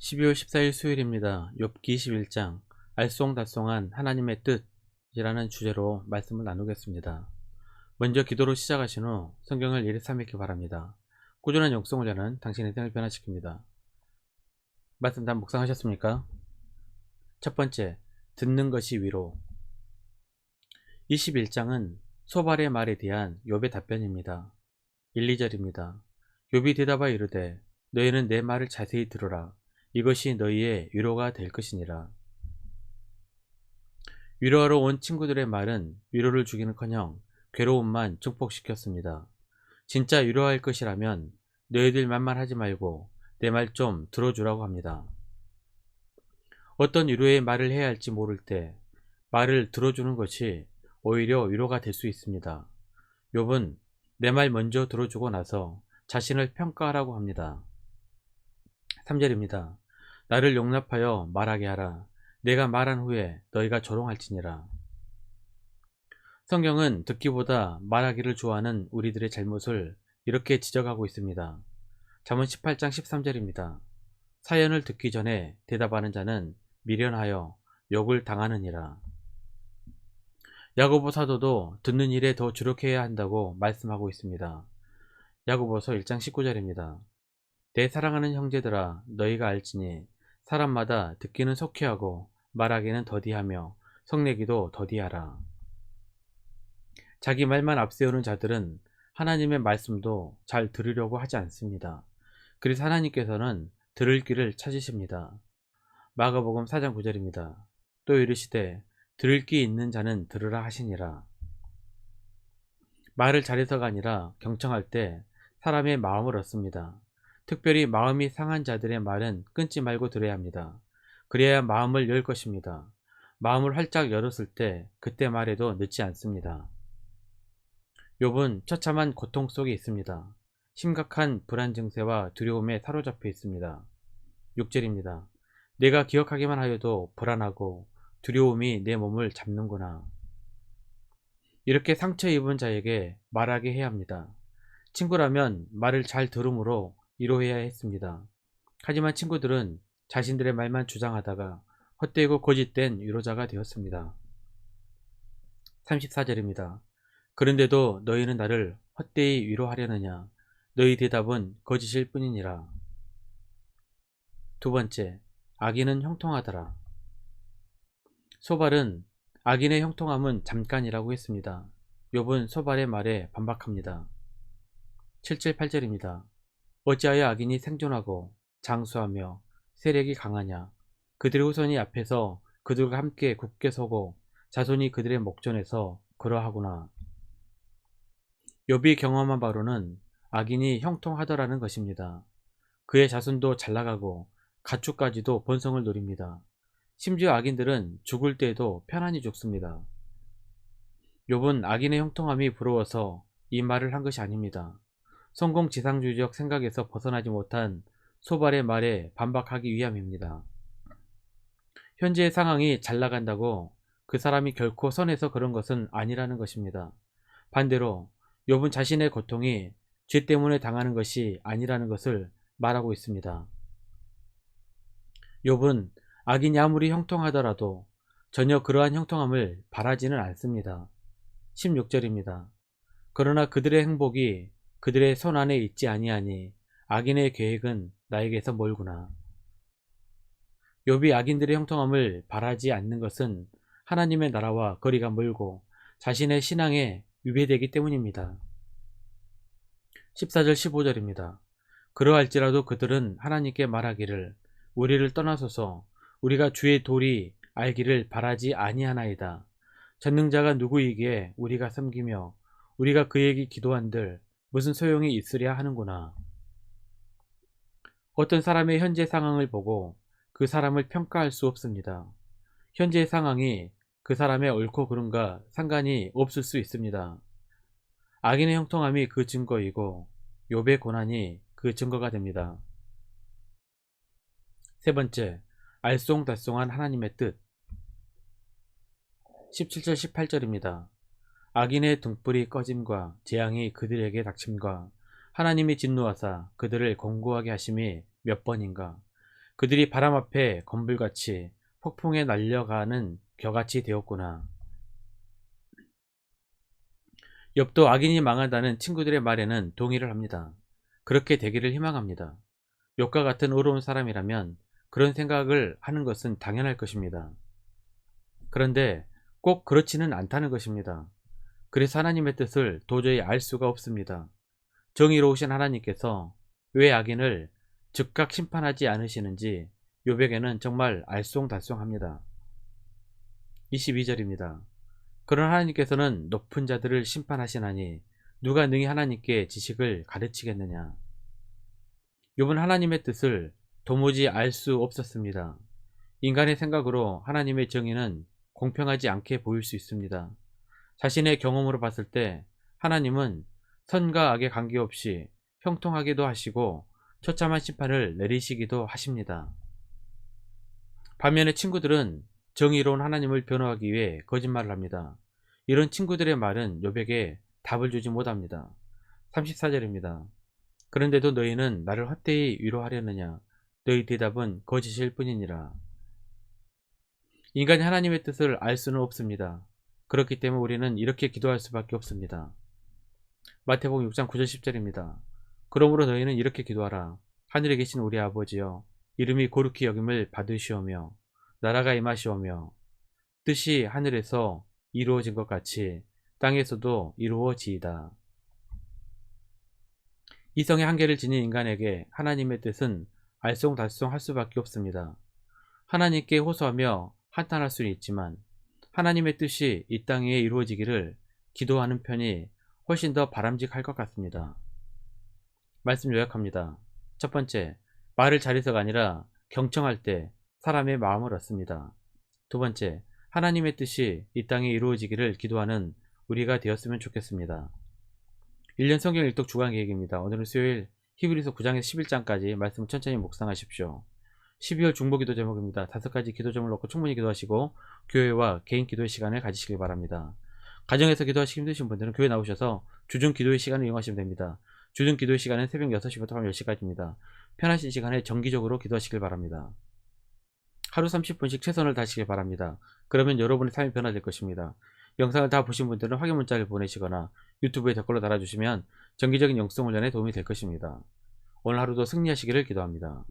12월 14일 수요일입니다. 욥기 21장 알쏭달쏭한 하나님의 뜻이라는 주제로 말씀을 나누겠습니다. 먼저 기도로 시작하신 후 성경을 일삼읽기 바랍니다. 꾸준한 역성을 자는 당신의 생을 변화시킵니다. 말씀 다 묵상하셨습니까? 첫 번째, 듣는 것이 위로 21장은 소발의 말에 대한 욥의 답변입니다. 1, 2절입니다. 욥이 대답하여 이르되 너희는 내 말을 자세히 들으라. 이것이 너희의 위로가 될 것이니라. 위로하러 온 친구들의 말은 위로를 주기는커녕 괴로움만 증폭시켰습니다. 진짜 위로할 것이라면 너희들 말만 하지 말고 내 말 좀 들어주라고 합니다. 어떤 위로의 말을 해야 할지 모를 때 말을 들어주는 것이 오히려 위로가 될 수 있습니다. 욥은 내 말 먼저 들어주고 나서 자신을 평가하라고 합니다. 3절입니다. 나를 용납하여 말하게 하라. 내가 말한 후에 너희가 조롱할지니라. 성경은 듣기보다 말하기를 좋아하는 우리들의 잘못을 이렇게 지적하고 있습니다. 잠언 18장 13절입니다. 사연을 듣기 전에 대답하는 자는 미련하여 욕을 당하느니라. 야고보 사도도 듣는 일에 더 주력해야 한다고 말씀하고 있습니다. 야고보서 1장 19절입니다. 내 사랑하는 형제들아 너희가 알지니 사람마다 듣기는 속히 하고 말하기는 더디하며 성내기도 더디하라. 자기 말만 앞세우는 자들은 하나님의 말씀도 잘 들으려고 하지 않습니다. 그래서 하나님께서는 들을 길을 찾으십니다. 마가복음 4장 9절입니다. 또 이르시되 들을 귀 있는 자는 들으라 하시니라. 말을 잘해서가 아니라 경청할 때 사람의 마음을 얻습니다. 특별히 마음이 상한 자들의 말은 끊지 말고 들어야 합니다. 그래야 마음을 열 것입니다. 마음을 활짝 열었을 때 그때 말해도 늦지 않습니다. 욥은 처참한 고통 속에 있습니다. 심각한 불안 증세와 두려움에 사로잡혀 있습니다. 6절입니다. 내가 기억하기만 하여도 불안하고 두려움이 내 몸을 잡는구나. 이렇게 상처 입은 자에게 말하게 해야 합니다. 친구라면 말을 잘 들으므로 위로해야 했습니다. 하지만 친구들은 자신들의 말만 주장하다가 헛되고 거짓된 위로자가 되었습니다. 34절입니다. 그런데도 너희는 나를 헛되이 위로하려느냐? 너희 대답은 거짓일 뿐이니라. 두 번째, 악인은 형통하더라. 소발은 악인의 형통함은 잠깐이라고 했습니다. 욥은 소발의 말에 반박합니다. 7절 8절입니다. 어찌하여 악인이 생존하고 장수하며 세력이 강하냐 그들의 후손이 앞에서 그들과 함께 굳게 서고 자손이 그들의 목전에서 그러하구나 욥이 경험한 바로는 악인이 형통하더라는 것입니다. 그의 자손도 잘 나가고 가축까지도 번성을 누립니다. 심지어 악인들은 죽을 때에도 편안히 죽습니다. 욥은 악인의 형통함이 부러워서 이 말을 한 것이 아닙니다. 성공 지상주의적 생각에서 벗어나지 못한 소발의 말에 반박하기 위함입니다. 현재의 상황이 잘 나간다고 그 사람이 결코 선해서 그런 것은 아니라는 것입니다. 반대로 욥은 자신의 고통이 죄 때문에 당하는 것이 아니라는 것을 말하고 있습니다. 욥은 악인이 아무리 형통하더라도 전혀 그러한 형통함을 바라지는 않습니다. 16절입니다. 그러나 그들의 행복이 그들의 손 안에 있지 아니하니 악인의 계획은 나에게서 멀구나. 욥이 악인들의 형통함을 바라지 않는 것은 하나님의 나라와 거리가 멀고 자신의 신앙에 위배되기 때문입니다. 14절 15절입니다. 그러할지라도 그들은 하나님께 말하기를 우리를 떠나소서 우리가 주의 돌이 알기를 바라지 아니하나이다. 전능자가 누구이기에 우리가 섬기며 우리가 그에게 기도한들 무슨 소용이 있으랴 하는구나. 어떤 사람의 현재 상황을 보고 그 사람을 평가할 수 없습니다. 현재 상황이 그 사람의 옳고 그른가 상관이 없을 수 있습니다. 악인의 형통함이 그 증거이고 욥의 고난이 그 증거가 됩니다. 세 번째, 알쏭달쏭한 하나님의 뜻 17절 18절입니다. 악인의 등불이 꺼짐과 재앙이 그들에게 닥침과 하나님이 진노하사 그들을 공고하게 하심이 몇 번인가 그들이 바람 앞에 건불같이 폭풍에 날려가는 겨같이 되었구나. 엽도 악인이 망한다는 친구들의 말에는 동의를 합니다. 그렇게 되기를 희망합니다. 욥과 같은 의로운 사람이라면 그런 생각을 하는 것은 당연할 것입니다. 그런데 꼭 그렇지는 않다는 것입니다. 그래서 하나님의 뜻을 도저히 알 수가 없습니다. 정의로우신 하나님께서 왜 악인을 즉각 심판하지 않으시는지 요백에는 정말 알쏭달쏭합니다. 22절입니다. 그런 하나님께서는 높은 자들을 심판하시나니 누가 능히 하나님께 지식을 가르치겠느냐. 욥은 하나님의 뜻을 도무지 알 수 없었습니다. 인간의 생각으로 하나님의 정의는 공평하지 않게 보일 수 있습니다. 자신의 경험으로 봤을 때 하나님은 선과 악에 관계없이 형통하기도 하시고 처참한 심판을 내리시기도 하십니다. 반면에 친구들은 정의로운 하나님을 변호하기 위해 거짓말을 합니다. 이런 친구들의 말은 욥에게 답을 주지 못합니다. 34절입니다. 그런데도 너희는 나를 헛되이 위로하려느냐 너희 대답은 거짓일 뿐이니라. 인간이 하나님의 뜻을 알 수는 없습니다. 그렇기 때문에 우리는 이렇게 기도할 수밖에 없습니다. 마태복음 6장 9절 10절입니다. 그러므로 너희는 이렇게 기도하라. 하늘에 계신 우리 아버지여 이름이 고룩히 여김을 받으시오며 나라가 임하시오며 뜻이 하늘에서 이루어진 것 같이 땅에서도 이루어지이다. 이성의 한계를 지닌 인간에게 하나님의 뜻은 알쏭달쏭 할 수밖에 없습니다. 하나님께 호소하며 한탄할 수는 있지만 하나님의 뜻이 이 땅에 이루어지기를 기도하는 편이 훨씬 더 바람직할 것 같습니다. 말씀 요약합니다. 첫 번째, 말을 잘해서가 아니라 경청할 때 사람의 마음을 얻습니다. 두 번째, 하나님의 뜻이 이 땅에 이루어지기를 기도하는 우리가 되었으면 좋겠습니다. 1년 성경 일독 주간 계획입니다. 오늘은 수요일 히브리서 9장에서 11장까지 말씀 천천히 묵상하십시오. 12월 중보기도 제목입니다. 다섯 가지 기도점을 놓고 충분히 기도하시고 교회와 개인 기도의 시간을 가지시길 바랍니다. 가정에서 기도하시기 힘드신 분들은 교회 나오셔서 주중 기도의 시간을 이용하시면 됩니다. 주중 기도의 시간은 새벽 6시부터 밤 10시까지입니다. 편하신 시간에 정기적으로 기도하시길 바랍니다. 하루 30분씩 최선을 다하시길 바랍니다. 그러면 여러분의 삶이 변화될 것입니다. 영상을 다 보신 분들은 확인 문자를 보내시거나 유튜브에 댓글로 달아주시면 정기적인 영성 훈련에 도움이 될 것입니다. 오늘 하루도 승리하시기를 기도합니다.